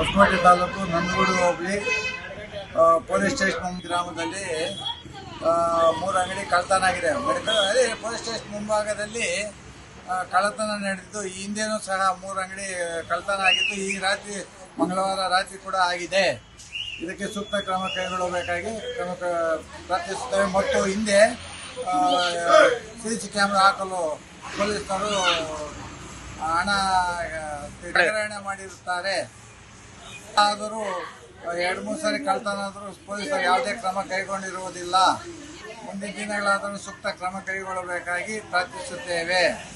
ಹೊಸಕೋಟೆ ತಾಲೂಕು ನಂದಗೂಡು ಹೋಬಳಿ police station ಗ್ರಾಮದಲ್ಲಿ ಮೂರು ಅಂಗಡಿ ಕಳ್ಳತನ ಆಗಿದೆ ಮೆಡಿಕಲ್ ಪೊಲೀಸ್ ಸ್ಟೇಷನ್ ಮುಂಭಾಗದಲ್ಲಿ ಕಳ್ಳತನ ನಡೆದಿದ್ದು, ಈ ಹಿಂದೆನೂ ಸಹ ಮೂರು ಅಂಗಡಿ ಕಳ್ಳತನ ಆಗಿತ್ತು ಈ ರಾತ್ರಿ, ಮಂಗಳವಾರ ರಾತ್ರಿ ಕೂಡ ಆಗಿದೆ. ಇದಕ್ಕೆ ಸೂಕ್ತ ಕ್ರಮ ಕೈಗೊಳ್ಳಬೇಕಾಗಿ ಕ್ರಮ ಪ್ರಾರ್ಥಿಸುತ್ತೇವೆ ಮತ್ತು ಹಿಂದೆ ಸಿ ಸಿ ಕ್ಯಾಮ್ರಾ ಹಾಕಲು ಪೊಲೀಸರು ಹಣ ಹಗರಣ ಮಾಡಿರುತ್ತಾರೆ. ಆದರೂ, ಎರಡು, ಮೂರು ಸಾರಿ ಕಳ್ತನ ಆದರೂ ಪೊಲೀಸರು ಯಾವುದೇ ಕ್ರಮ ಕೈಗೊಂಡಿರುವುದಿಲ್ಲ. ಮುಂದಿನ ದಿನಗಳಾದರೂ ಸೂಕ್ತ ಕ್ರಮ ಕೈಗೊಳ್ಳಬೇಕಾಗಿ ಪ್ರಾರ್ಥಿಸುತ್ತೇವೆ.